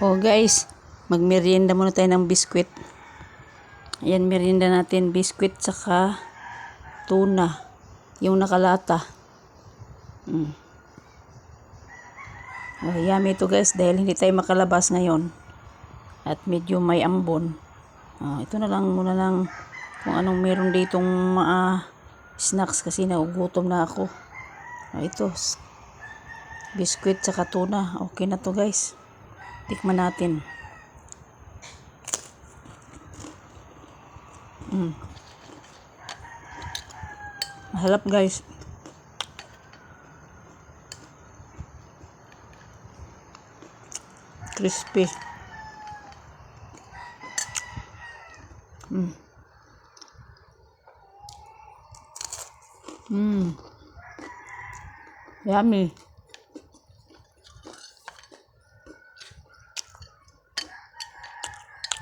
Oh guys, magmerienda muna tayo ng biskwit. Ayan, merienda natin. Biskwit saka tuna. Yung nakalata. Mm. Oh, yummy ito guys dahil hindi tayo makalabas ngayon. At medyo may ambon. Oh, ito na lang muna lang kung anong meron ditong mga snacks kasi nagugutom na ako. Oh, ito. Biskwit saka tuna. Okay na to guys. Tikman natin. Mm. Mahalap guys. Crispy. Mm. Mm. Yummy.